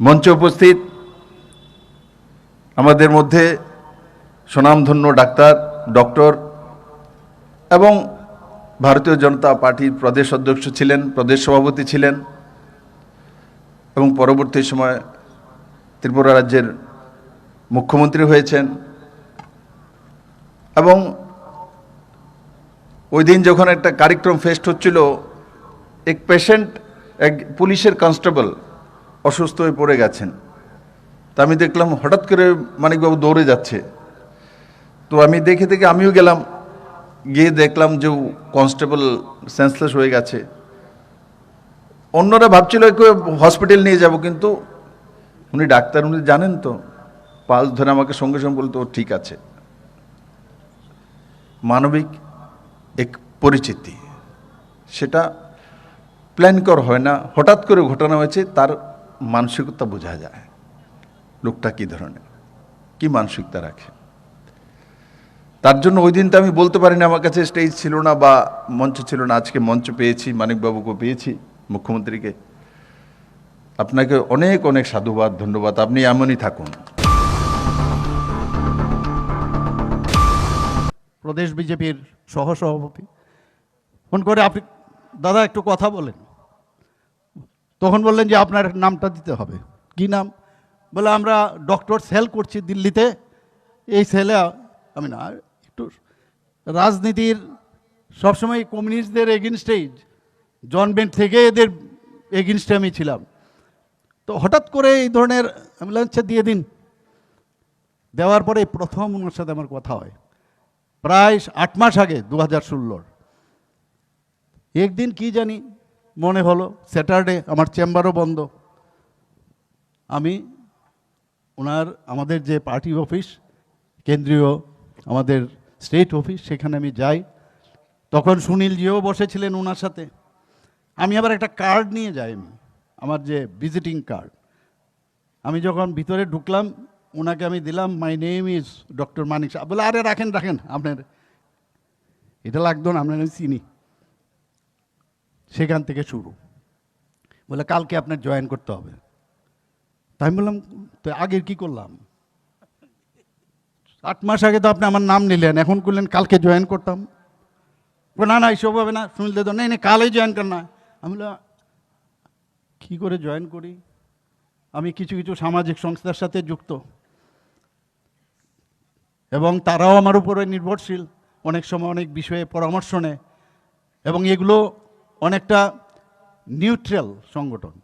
মঞ্চে উপস্থিত আমাদের মধ্যে সুনামধন্য ডাক্তার, ডক্টর এবং ভারতীয় জনতা পার্টির প্রদেশ অধ্যক্ষ ছিলেন, প্রদেশ সভাপতি ছিলেন এবং পরবর্তী সময় ত্রিপুরা রাজ্যের মুখ্যমন্ত্রী হয়েছেন এবং ওই দিন যখন একটা কার্যক্রম ফেস্ট হচ্ছিল, এক পেশেন্ট এক পুলিশের কনস্টেবল অসুস্থ হয়ে পড়ে গেছেন। তা আমি দেখলাম হঠাৎ করে মানিকবাবু দৌড়ে যাচ্ছে। তো আমি দেখে দেখে আমিও গেলাম। গিয়ে দেখলাম যে কনস্টেবল সেন্সলেস হয়ে গেছে। অন্যরা ভাবছিল একে হসপিটাল নিয়ে যাব, কিন্তু উনি ডাক্তার, উনি জানেন তো, পালস ধরে আমাকে সঙ্গে সঙ্গে বলতো, "ও ঠিক আছে। মানবিক এক পরিচিতি। সেটা প্ল্যান কর হয় না। হঠাৎ করে ঘটনা হয়েছে, তার মানসিকতা বোঝা যায়। লোকটা কী ধরনের? কি মানসিকতা রাখে? তার জন্য ওই দিন তো আমি বলতে পারিনি, আমার কাছে স্টেজ ছিল না বা মঞ্চ ছিল না। আজকে মঞ্চ পেয়েছি, মানিকবাবুকে পেয়েছি, মুখ্যমন্ত্রীকে। আপনাকে অনেক অনেক সাধুবাদ, ধন্যবাদ। আপনি এমনই থাকুন। প্রদেশ বিজেপির সহসভাপতি। ফোন করে আপনি দাদা, একটু কথা বলেন। তখন বললেন যে আপনার নামটা দিতে হবে। কি নাম? বলে, আমরা ডক্টর সেল করছি দিল্লিতে। এই সেলে আমি না, একটু রাজনীতির সবসময় কমিউনিস্টদের এগেনস্টেই জন্মের থেকে এদের এগেনস্টে আমি ছিলাম। তো হঠাৎ করে এই ধরনের আমি দিয়ে দিন। দেওয়ার পরে প্রথম ওনার সাথে আমার কথা হয়। প্রায় আট মাস আগে দু হাজার ষোলোর। একদিন কি জানি মনে হলো স্যাটারডে আমার চেম্বারও বন্ধ। আমি ওনার, আমাদের যে পার্টি অফিস কেন্দ্রীয় আমাদের স্টেট অফিস সেখানে আমি যাই। তখন সুনীলজিও বসেছিলেন ওনার সাথে। আমি আবার একটা কার্ড নিয়ে যাই আমি, আমার যে ভিজিটিং কার্ড আমি যখন ভিতরে ঢুকলাম, ওনাকে আমি দিলাম my name is doctor Manik Saha বলে, আরে, রাখেন রাখেন, আপনার এটা লাগতো না, আপনার আমি চিনি। সেখান থেকে শুরু। বলে, কালকে আপনার জয়েন করতে হবে। তাই বললাম, তো আগের কি করলাম? আট মাস আগে তো আপনি আমার নাম নিলেন, এখন করলেন, কালকে জয়েন করতাম। না না এইসব হবে না। শুনলে তো নেই নেই কালই জয়েন কর না। আমি বললাম, কী করে জয়েন করি? আমি কিছু কিছু সামাজিক সংস্থার সাথে যুক্ত। এবং তারাও আমার উপরে নির্ভরশীল। অনেক সময় অনেক বিষয়ে পরামর্শ নেয়। এবং এগুলো অনেকটা নিউট্রাল সংগঠন।